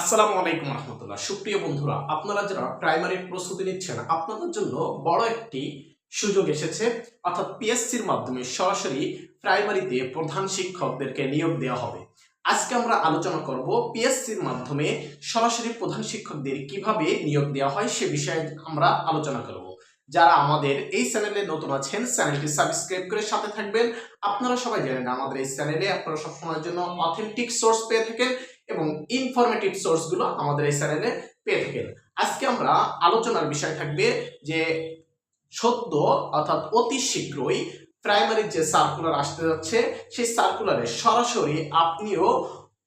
আসসালামু আলাইকুম রহমতুল্লাহ। সুপ্রিয় বন্ধুরা, আপনারা যারা প্রাইমারি প্রস্তুতি নিচ্ছেন, আপনাদের জন্য বড় একটি সুযোগ এসেছে। অর্থাৎ পিএসসির মাধ্যমে সরাসরি প্রাইমারিতে প্রধান শিক্ষকদেরকে নিয়োগ দেওয়া হবে। আজকে আমরা আলোচনা করব পিএসসির মাধ্যমে সরাসরি প্রধান শিক্ষকদের কীভাবে নিয়োগ দেওয়া হয় সে বিষয়ে আমরা আলোচনা করব। যারা আমাদের এই চ্যানেলে নতুন আছেন, চ্যানেলটি সাবস্ক্রাইব করে সাথে থাকবেন। আপনারা সবাই জানেন আমাদের এই চ্যানেলে আপনারা সবসময়ের জন্য অথেন্টিক সোর্স পেয়ে থাকেন। এবং ইনফরমেটিভ সোর্সগুলো আমাদের এই চ্যানেলে পেয়ে থাকেন। আজকে আমরা আলোচনার বিষয় থাকবে যে সদ্য অর্থাৎ অতি শীঘ্রই প্রাইমারির যে সার্কুলার আসতে যাচ্ছে, সেই সার্কুলারে সরাসরি আপনিও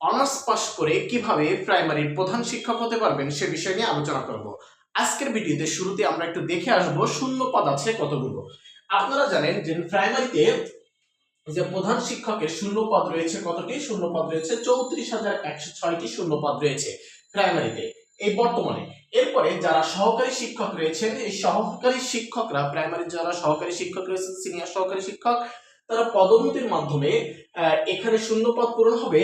অনার্স পাস করে কীভাবে প্রাইমারির প্রধান শিক্ষক হতে পারবেন সে বিষয় নিয়ে আলোচনা করব। আজকের ভিডিওতে শুরুতে আমরা একটু দেখে আসব, শূন্য পদ আছে কতগুলো। আপনারা জানেন যে প্রাইমারিতে যে প্রধান শিক্ষকের শূন্য পদ রয়েছে কতটি? শূন্য পদ রয়েছে চৌত্রিশ হাজার একশো ছয়টি শূন্য পদ রয়েছে প্রাইমারিতে। এই বর্তমানে এরপরে যারা সহকারী শিক্ষক রয়েছেন, এই সহকারী শিক্ষকরা প্রাইমারি যারা সহকারী শিক্ষক রয়েছেন, সিনিয়র সহকারী শিক্ষক, তারা পদোন্নতির মাধ্যমে এখানে শূন্য পদ পূরণ হবে,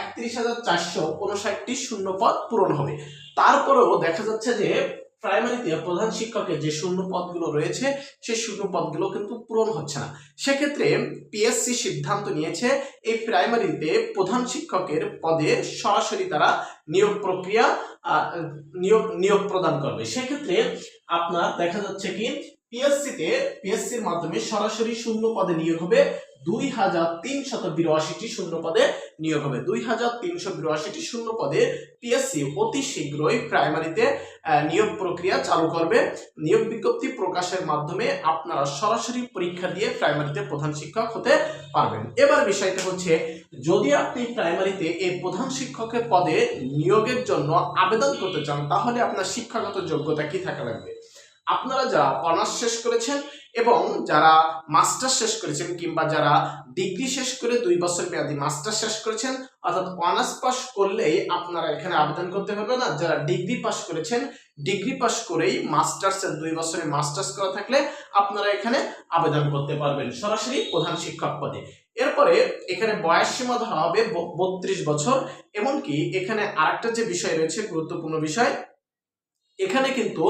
একত্রিশ হাজার চারশো উনষাটটি শূন্য পদ পূরণ হবে। তারপরেও দেখা যাচ্ছে যে প্রাইমারিতে প্রধান শিক্ষকের যে শূন্য পদগুলো রয়েছে, সেই শূন্য পদগুলো কিন্তু পূরণ হচ্ছে না। সেক্ষেত্রে পিএসসি সিদ্ধান্ত নিয়েছে, এই প্রাইমারিতে প্রধান শিক্ষকের পদে সরাসরি তারা নিয়োগ প্রক্রিয়া নিয়োগ নিয়োগ প্রদান করবে। সেক্ষেত্রে আপনার দেখা যাচ্ছে কি পিএসসিতে পিএসসির মাধ্যমে সরাসরি শূন্য পদে নিয়োগ হবে দুই হাজার তিনশত বিরাশিটি শূন্য পদে নিয়োগ হবে। দুই হাজার তিনশো বিরাশিটি শূন্য পদে পিএসসি অতি শীঘ্রই প্রাইমারিতে নিয়োগ প্রক্রিয়া চালু করবে। নিয়োগ বিজ্ঞপ্তি প্রকাশের মাধ্যমে আপনারা সরাসরি পরীক্ষা দিয়ে প্রাইমারিতে প্রধান শিক্ষক হতে পারবেন। এবার বিষয়টা হচ্ছে, যদি আপনি প্রাইমারিতে এই প্রধান শিক্ষকের পদে নিয়োগের জন্য আবেদন করতে চান, তাহলে আপনার শিক্ষাগত যোগ্যতা কি থাকা লাগবে? আপনারা যারা অনার্স শেষ করেছেন এবং যারা মাস্টার শেষ করেছেন কিংবা যারা ডিগ্রি শেষ করে দুই বছর মেয়াদি মাস্টার শেষ করেছেন, অর্থাৎ অনার্স পাস করলেই আপনারা এখানে আবেদন করতে পারবেন না। যারা ডিগ্রি পাস করেছেন ডিগ্রি পাস করেই মাস্টার্সের দুই বছরে মাস্টার্স করা থাকলে আপনারা এখানে আবেদন করতে পারবেন সরাসরি প্রধান শিক্ষক পদে। এরপরে এখানে বয়স সীমা ধরা হবে বত্রিশ বছর, এমনকি এখানে আরেকটা যে বিষয় রয়েছে, গুরুত্বপূর্ণ বিষয় এখানে কিন্তু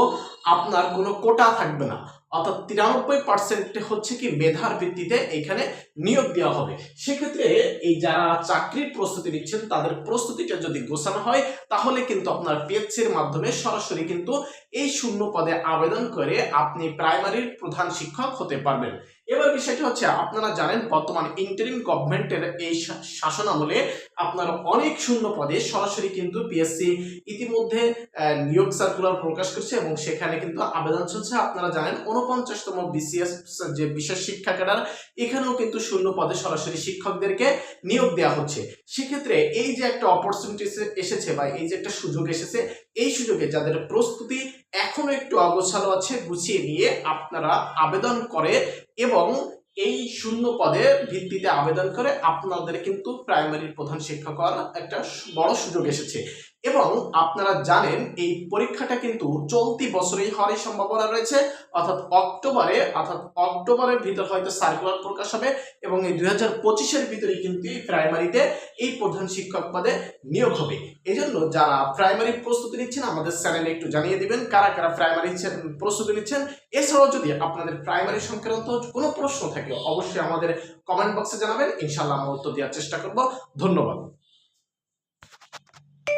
আপনার কোনো কোটা থাকবে না। অর্থাৎ তিরানব্বই পার্সেন্ট হচ্ছে কি মেধার ভিত্তিতে এখানে নিয়োগ দেওয়া হবে। সেক্ষেত্রে এই যারা চাকরির প্রস্তুতি নিচ্ছেন, তাদের প্রস্তুতিটা যদি গোছানো হয়, তাহলে কিন্তু আপনার পিএসসির মাধ্যমে সরাসরি কিন্তু এই শূন্য পদে আবেদন করে আপনি প্রাইমারির প্রধান শিক্ষক হতে পারবেন। এবার বিষয়টা হচ্ছে, আপনারা জানেন বর্তমান ইন্টারিম গভর্নমেন্টের এই শাসন আমলে আপনার অনেক শূন্য পদে সরাসরি কিন্তু পিএসসি ইতিমধ্যে নিয়োগ সার্কুলার প্রকাশ করছে এবং সেখানে কিন্তু আবেদন চলছে। আপনারা জানেন উনপঞ্চাশতম বিসিএস যে বিশেষ শিক্ষা ক্যাডার, এখানেও কিন্তু শূন্য পদে সরাসরি শিক্ষকদেরকে নিয়োগ দেওয়া হচ্ছে। সেক্ষেত্রে এই যে একটা অপরচুনিটি এসেছে বা এই যে একটা সুযোগ এসেছে, এই সুযোগে যাদের প্রস্তুতি এখনও একটু অগোছালো আছে, গুছিয়ে নিয়ে আপনারা আবেদন করে এবং এই শূন্য পদে ভিত্তিতে আবেদন করে আপনাদের কিন্তু প্রাইমারির প্রধান শিক্ষক হওয়ার একটা বড় সুযোগ এসেছে। এবং আপনারা জানেন এই পরীক্ষাটা কিন্তু চলতি বছরেই হওয়ার সম্ভাবনা রয়েছে, অর্থাৎ অক্টোবরে, অর্থাৎ অক্টোবরের ভিতর হয়তো সার্কুলার প্রকাশ হবে এবং এই দুই হাজার পঁচিশের ভিতরেই কিন্তু এই প্রাইমারিতে এই প্রধান শিক্ষক পদে নিয়োগ হবে। এজন্য যারা প্রাইমারি প্রস্তুতি নিচ্ছেন, আমাদের চ্যানেলে একটু জানিয়ে দিবেন কারা কারা প্রাইমারি প্রস্তুতি নিচ্ছেন। এছাড়াও যদি আপনাদের প্রাইমারি সংক্রান্ত কোনো প্রশ্ন থাকে, অবশ্যই আমাদের কমেন্ট বক্সে জানাবেন ইনশাল্লাহ আমরা উত্তর দেওয়ার চেষ্টা করব। ধন্যবাদ।